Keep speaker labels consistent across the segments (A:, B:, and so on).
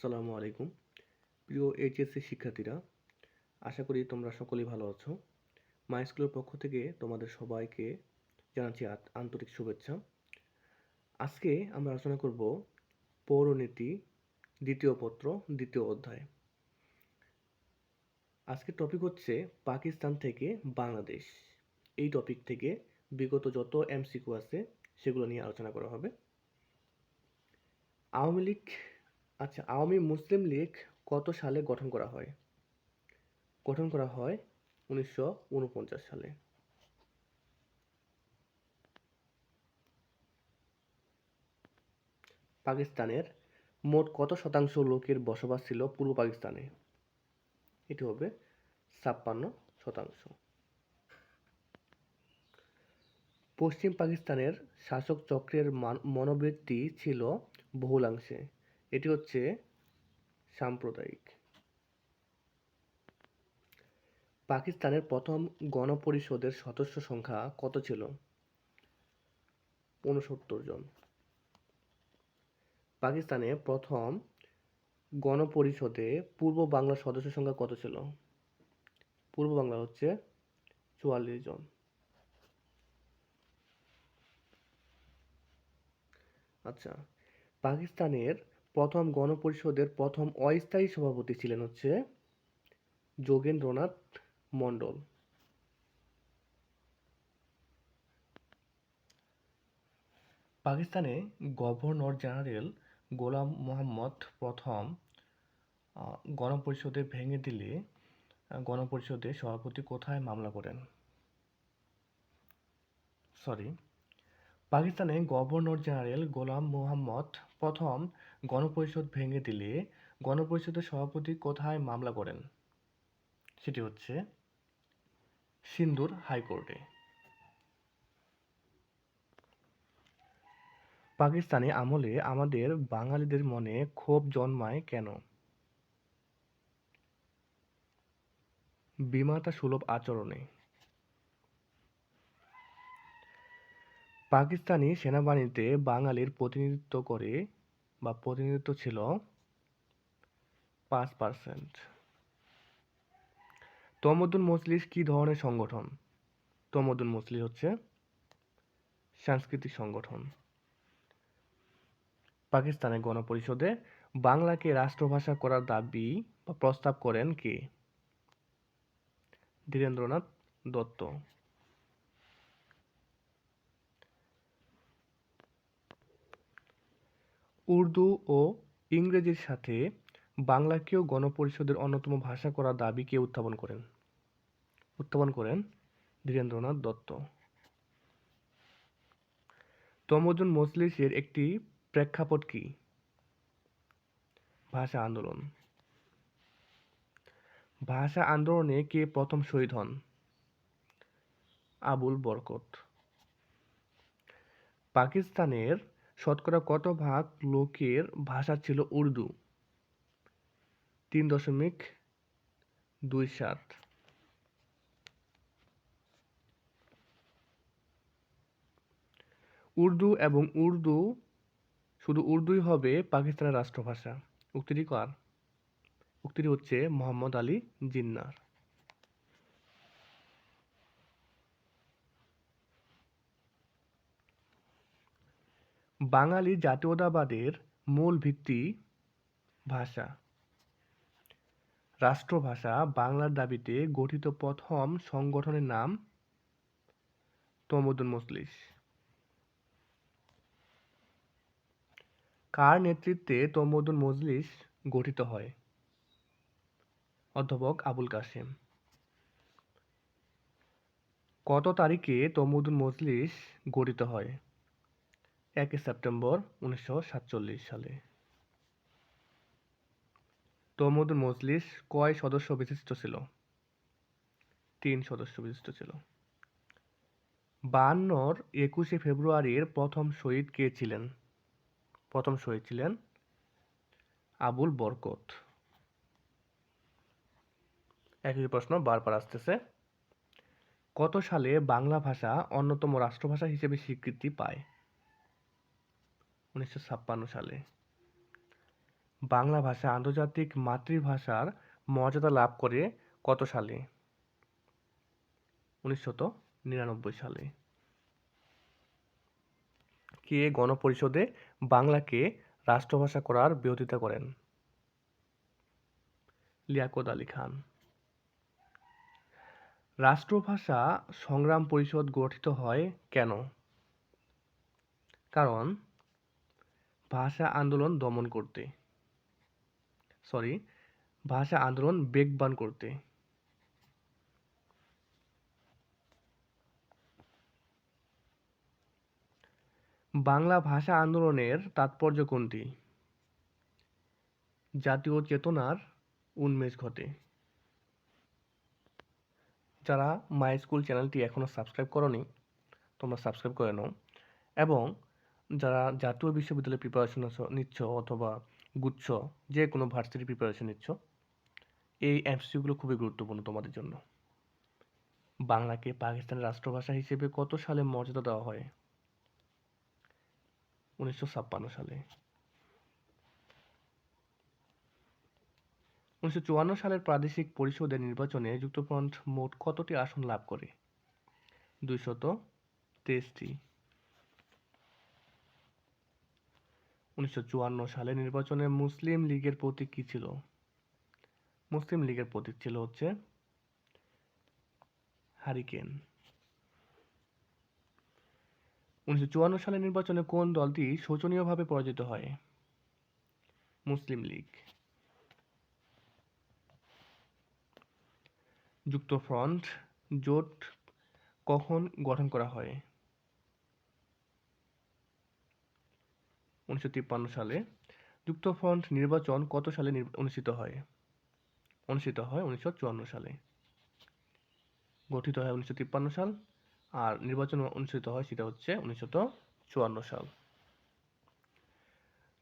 A: আসসালামু আলাইকুম। প্রিয় এইচএসসি শিক্ষার্থীরা, আশা করি তোমরা সকলেই ভালো আছো। মাই স্কুলের পক্ষ থেকে তোমাদের সবাইকে জানাচ্ছি আন্তরিক শুভেচ্ছা। আজকে আমরা আলোচনা করব পৌরনীতি, দ্বিতীয় পত্র, দ্বিতীয় অধ্যায়। আজকের টপিক হচ্ছে পাকিস্তান থেকে বাংলাদেশ। এই টপিক থেকে বিগত যত এমসিকিউ আছে, সেগুলো নিয়ে আলোচনা করা হবে। আওয়ামী লীগ আচ্ছা আওয়ামী মুসলিম লীগ কত সালে গঠন করা হয়? গঠন করা হয় উনিশশো উনপঞ্চাশ সালে। পাকিস্তানের মোট কত শতাংশ লোকের বসবাস ছিল পূর্ব পাকিস্তানে? এটি হবে ছাপ্পান্ন শতাংশ। পশ্চিম পাকিস্তানের শাসক চক্রের মান- মনোবৃত্তি ছিল বহুলাংশে। এটি হচ্ছে সাম্প্রদায়িক। পাকিস্তানের প্রথম গণপরিষদের সদস্য সংখ্যা কত ছিল? ঊনসত্তর জন। পাকিস্তানে প্রথম গণপরিষদে পূর্ব বাংলার সদস্য সংখ্যা কত ছিল? পূর্ব বাংলা হচ্ছে চুয়াল্লিশ জন। আচ্ছা পাকিস্তানের প্রথম গণপরিষদের প্রথম অস্থায়ী সভাপতি ছিলেন হচ্ছে যোগেন্দ্রনাথ মণ্ডল। পাকিস্তানে গভর্নর জেনারেল গোলাম মোহাম্মদ প্রথম গণপরিষদে ভেঙে দিলে আহ, গণপরিষদের সভাপতি কোথায় মামলা করেন? সরি। পাকিস্তানে গভর্নর জেনারেল গোলাম মোহাম্মদ প্রথম গণপরিষদ ভেঙে দিলে গণপরিষদের সভাপতি কোথায় মামলা করেন? সেটি হচ্ছে সিন্ধুর হাইকোর্টে। পাকিস্তানি আমলে আমাদের বাঙালিদের মনে ক্ষোভ জন্মায় কেন? বিমাতা সুলভ আচরণে। পাকিস্তানি সেনাবাহিনীতে বাঙালির প্রতিনিধিত্ব করে বা প্রতিনিধিত্ব ছিল পাঁচ পার্সেন্ট তমদ্দুন মজলিস কি ধরনের সংগঠন? তমদ্দুন মজলিস হচ্ছে সাংস্কৃতিক সংগঠন। পাকিস্তানের গণপরিষদে বাংলাকে রাষ্ট্রভাষা করার দাবি বা প্রস্তাব করেন কে? ধীরেন্দ্রনাথ দত্ত। উর্দু ও ইংরেজির সাথে বাংলাকেও গণপরিষদের অন্যতম ভাষা করার দাবি কে উত্থাপন করেন? উত্থাপন করেন ধীরেন্দ্রনাথ দত্ত। তমজুন মজলিসের একটি প্রেক্ষাপট কি? ভাষা আন্দোলন। ভাষা আন্দোলনে কে প্রথম শহীদ হন? আবুল বরকত। পাকিস্তানের শতকরা কত ভাগ লোকের ভাষা ছিল উর্দু? তিন দশমিক দুই সাত। উর্দু এবং উর্দু শুধু উর্দুই হবে পাকিস্তানের রাষ্ট্রভাষা। উক্তিটি কার? উক্তিটি হচ্ছে মোহাম্মদ আলী জিন্নার বাঙালি জাতীয়তাবাদের মূল ভিত্তি ভাষা। রাষ্ট্রভাষা বাংলার দাবিতে গঠিত প্রথম সংগঠনের নাম তমদ্দুন মজলিস। কার নেতৃত্বে তমদ্দুন মজলিস গঠিত হয়? অধ্যাপক আবুল কাসেম কত তারিখে তমদ্দুন মজলিস গঠিত হয়? একই সেপ্টেম্বর উনিশশো সাতচল্লিশ সালে। তমদ্দুন মজলিস কয় সদস্য বিশিষ্ট ছিল? তিন সদস্য বিশিষ্ট ছিল। বায়ান্নর একুশে ফেব্রুয়ারির প্রথম শহীদ কে ছিলেন? প্রথম শহীদ ছিলেন আবুল বরকত। একই প্রশ্ন বারবার আসতেছে। কত সালে বাংলা ভাষা অন্যতম রাষ্ট্রভাষা হিসেবে স্বীকৃতি পায়? উনিশশো ছাপ্পান্ন সালে। বাংলা ভাষা আন্তর্জাতিক মাতৃভাষার মর্যাদা লাভ করে কত সালে? উনিশশত নিরানব্বই সালে। কে গণপরিষদে বাংলাকে রাষ্ট্রভাষা করার বিরোধিতা করেন? লিয়াকত আলী খান। রাষ্ট্রভাষা সংগ্রাম পরিষদ গঠিত হয় কেন? কারণ ভাষা আন্দোলন দমন করতে। সরি ভাষা আন্দোলন বেগবান করতে। বাংলা ভাষা আন্দোলনের তাৎপর্য কোনটি? জাতীয় চেতনার উন্মেষ ঘটে। যারা মাই স্কুল চ্যানেলটি এখনও সাবস্ক্রাইব করনি, তোমরা সাবস্ক্রাইব করে নাও। এবং যারা জাতীয় বিশ্ববিদ্যালয়ে প্রিপারেশন নিচ্ছ অথবা গুচ্ছ, যে কোনো ভার্সিটি প্রিপারেশন নিচ্ছ, এই এমসিকিউগুলো খুবই গুরুত্বপূর্ণ তোমাদের জন্য। বাংলাকে পাকিস্তানের রাষ্ট্রভাষা হিসেবে কত সালে মর্যাদা দেওয়া হয়? উনিশশো ছাপ্পান্ন সালে। উনিশশো চুয়ান্ন সালের প্রাদেশিক পরিষদের নির্বাচনে যুক্তফ্রন্ট মোট কতটি আসন লাভ করে? দুইশত তেইশটি। উনিশশো চুয়ান্ন সালে নির্বাচনে মুসলিম লীগের প্রতীক কি ছিল? মুসলিম লীগের প্রতীক ছিল হচ্ছে হারিকেন। উনিশশো সালের নির্বাচনে কোন দলটি শোচনীয়ভাবে পরাজিত হয়? মুসলিম লীগ। যুক্তফ্রন্ট জোট কখন গঠন করা হয়? উনিশশো তিপ্পান্ন সালে যুক্তফ্রন্ট নির্বাচন কত সালে অনুষ্ঠিত হয়? অনুষ্ঠিত হয় উনিশশো চুয়ান্ন সালে। গঠিত হয় উনিশশো তিপ্পান্ন সাল আর নির্বাচন অনুষ্ঠিত হয় সেটা হচ্ছে উনিশশো চুয়ান্ন সাল।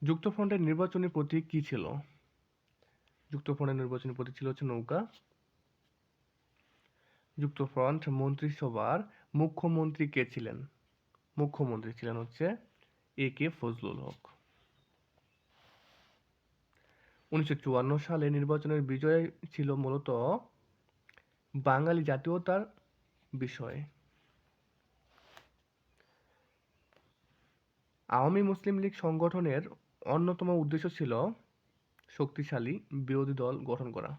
A: যুক্তফ্রন্টের নির্বাচনী প্রতীক কি ছিল? যুক্তফ্রন্টের নির্বাচনী প্রতীক ছিল হচ্ছে নৌকা। যুক্তফ্রন্ট মন্ত্রিসভার মুখ্যমন্ত্রী কে ছিলেন? মুখ্যমন্ত্রী ছিলেন হচ্ছে এ কে ফজলুল হক। উনিশশো চুয়ান্ন সালে নির্বাচনের বিজয় ছিল মূলত বাঙালি জাতীয়তার বিষয়ে। আওয়ামী মুসলিম লীগ সংগঠনের অন্যতম উদ্দেশ্য ছিল শক্তিশালী বিরোধী দল গঠন করা।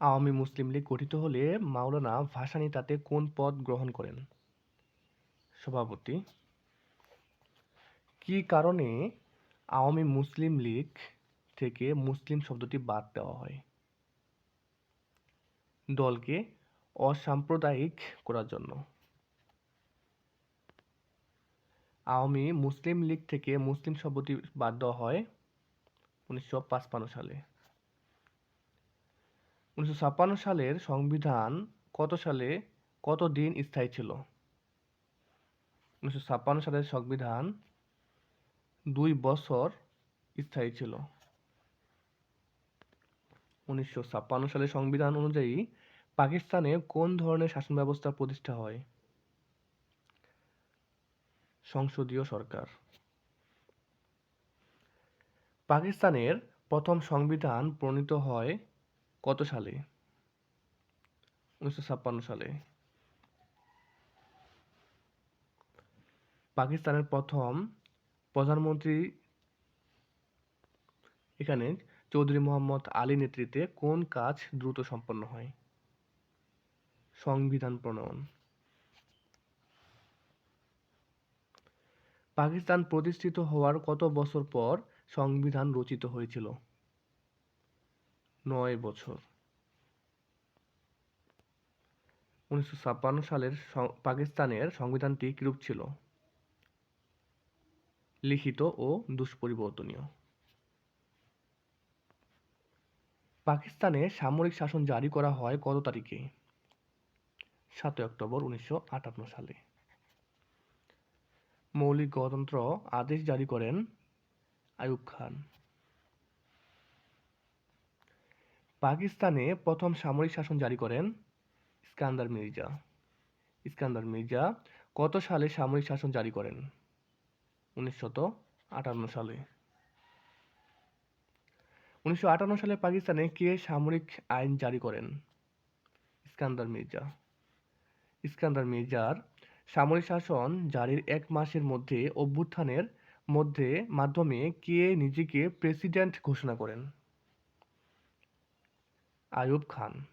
A: আওয়ামী মুসলিম লীগ গঠিত হলে মাওলানা ভাসানী তাতে কোন পদ গ্রহণ করেন? সভাপতি। কি কারণে আওয়ামী মুসলিম লীগ থেকে মুসলিম শব্দটি বাদ দেওয়া হয়? দলকে অসাম্প্রদায়িক করার জন্য। আওয়ামী মুসলিম লীগ থেকে মুসলিম শব্দটি বাদ দেওয়া হয় উনিশশো সালে। উনিশশো ছাপ্পান্ন সালের সংবিধান কত সালে কত দিন স্থায়ী ছিল? উনিশশো ছাপ্পান্ন সালের সংবিধান দুই বছর স্থায়ী ছিল। উনিশশো ছাপ্পান্ন সালের সংবিধান অনুযায়ী পাকিস্তানে কোন ধরনের শাসন ব্যবস্থা প্রতিষ্ঠা হয়? সংসদীয় সরকার। পাকিস্তানের প্রথম সংবিধান প্রণীত হয় কত সালে? উনিশশো ছাপ্পান্ন সালে। পাকিস্তানের প্রথম প্রধানমন্ত্রী এখানে চৌধুরী মোহাম্মদ আলী নেতৃত্বে কোন কাজ দ্রুত সম্পন্ন হয়? সংবিধান প্রণয়ন। পাকিস্তান প্রতিষ্ঠিত হওয়ার কত বছর পর সংবিধান রচিত হয়েছিল? নয় বছর। উনিশশো ছাপ্পান্ন সালের পাকিস্তানের সংবিধানটি কিরূপ ছিল? লিখিত ও দুষ্পরিবর্তনীয়। পাকিস্তানে সামরিক শাসন জারি করা হয় কত তারিখে? সাতই অক্টোবর উনিশশো আটান্ন সালে। মৌলিক গণতন্ত্র আদেশ জারি করেন আইয়ুব খান। পাকিস্তানে প্রথম সামরিক শাসন জারি করেন ইস্কান্দার মির্জা। ইস্কান্দার মির্জা কত সালে সামরিক শাসন জারি করেন? উনিশশত আটান্ন সালে। উনিশশো আটান্ন সালে পাকিস্তানে কে সামরিক আইন জারি করেন? ইস্কান্দার মির্জা। ইস্কান্দার মির্জার সামরিক শাসন জারির এক মাসের মধ্যে অভ্যুত্থানের মধ্যে মাধ্যমে কে নিজেকে প্রেসিডেন্ট ঘোষণা করেন? আইয়ুব খান।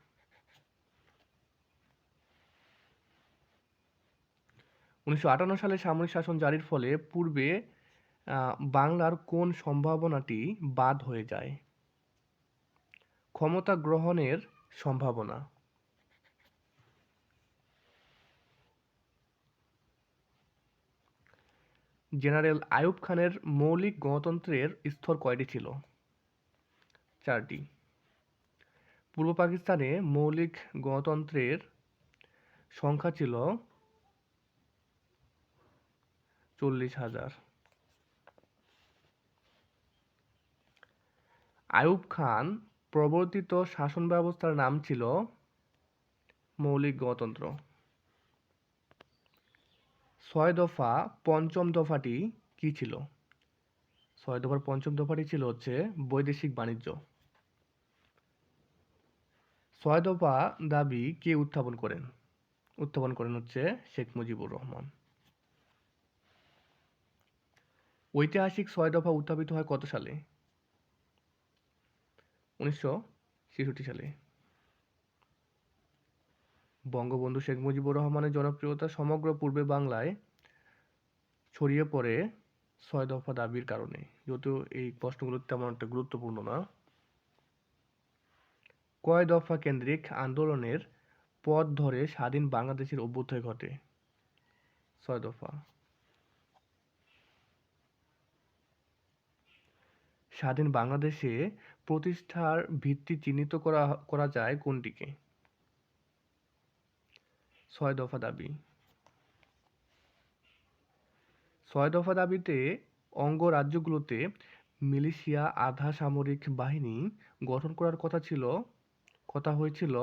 A: উনিশশো আটান্ন সালে সামরিক শাসন জারির ফলে পূর্বে বাংলার কোন সম্ভাবনাটি বাদ হয়ে যায়? ক্ষমতা গ্রহণের সম্ভাবনা। জেনারেল আয়ুব খানের মৌলিক গণতন্ত্রের স্তর কয়টি ছিল? চারটি। পূর্ব পাকিস্তানে মৌলিক গণতন্ত্রের সংখ্যা ছিল চল্লিশ হাজার। আইয়ুব খান প্রবর্তিত শাসন ব্যবস্থার নাম ছিল মৌলিক গণতন্ত্র। ছয় দফা পঞ্চম দফাটি কি ছিল? ছয় দফার পঞ্চম দফাটি ছিল হচ্ছে বৈদেশিক বাণিজ্য। ছয় দফা দাবি কে উত্থাপন করেন? উত্থাপন করেন হচ্ছে শেখ মুজিবুর রহমান। ঐতিহাসিক ছয় দফা উত্থাপিত হয় কত সালে? উনিশশো ছেষট্টি সালে। বঙ্গবন্ধু শেখ মুজিবুর রহমানের জনপ্রিয়তা সমগ্র পূর্বে বাংলায় ছড়িয়ে পড়ে ছয় দফা দাবির কারণে, যদিও এই প্রশ্নগুলো তেমন একটা গুরুত্বপূর্ণ না। কয় দফা কেন্দ্রিক আন্দোলনের পথ ধরে স্বাধীন বাংলাদেশের অভ্যুদয় ঘটে? ছয় দফা। স্বাধীন বাংলাদেশে প্রতিষ্ঠার ভিত্তি চিহ্নিত করা করা যায় কোনটিকে? ছয় দফা দাবি। ছয় দফা দাবিতে অঙ্গরাজ্যগুলোতে মিলিশিয়া আধা সামরিক বাহিনী গঠন করার কথা ছিল, কথা হয়েছিল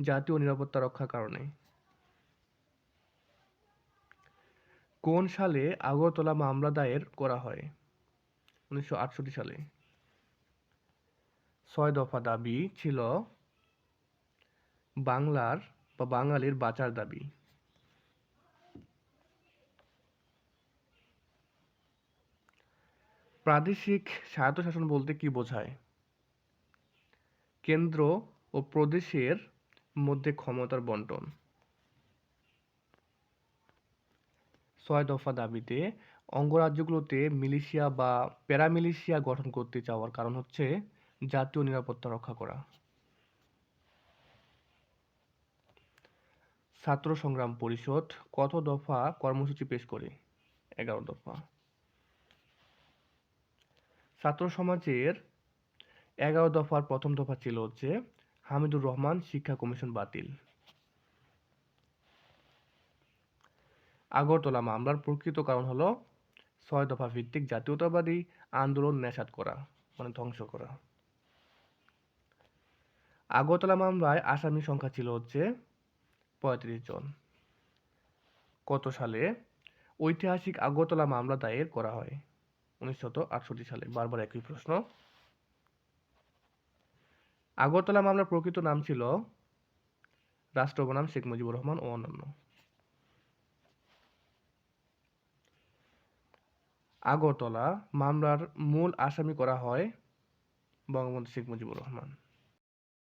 A: জাতীয় নিরাপত্তা রক্ষার কারণে। কোন সালে আগরতলা মামলা দায়ের করা হয়? উনিশশো আটষট্টি সালে। ছয় দফা দাবি ছিল বাংলার বা বাঙালির বাঁচার দাবি। প্রাদেশিক স্বায়ত্তশাসন বলতে কি বোঝায়? কেন্দ্র ও প্রদেশের মধ্যে ক্ষমতার বন্টন। ছয় দফা দাবিতে অঙ্গরাজ্যগুলোতে মিলিশিয়া বা প্যারামিলিশিয়া গঠন করতে চাওয়ার কারণ হচ্ছে জাতীয় নিরাপত্তা রক্ষা করা। ছাত্র সংগ্রাম পরিষদ কত দফা কর্মসূচি পেশ করে? এগারো দফা। ছাত্র সমাজের এগারো দফার প্রথম দফা ছিল হচ্ছে হামিদুর রহমান শিক্ষা কমিশন বাতিল। আগরতলা মামলার প্রকৃত কারণ হলো ছয় দফা ভিত্তিক জাতীয়তাবাদী আন্দোলন নেশাদ করা মানে ধ্বংস করা। আগরতলা মামলায় আসামি সংখ্যা ছিল হচ্ছে পঁয়ত্রিশ জন। কত সালে? ঐতিহাসিক আগরতলা মামলা দায়ের করা হয়। উনিশশত আটষট্টি সালে। বারবার একই প্রশ্ন। আগরতলা মামলার প্রকৃত নাম ছিল রাষ্ট্র বনাম শেখ মুজিবুর রহমান ও অন্যান্য। আগরতলা মামলার মূল আসামি করা হয় বঙ্গবন্ধু শেখ মুজিবুর রহমান।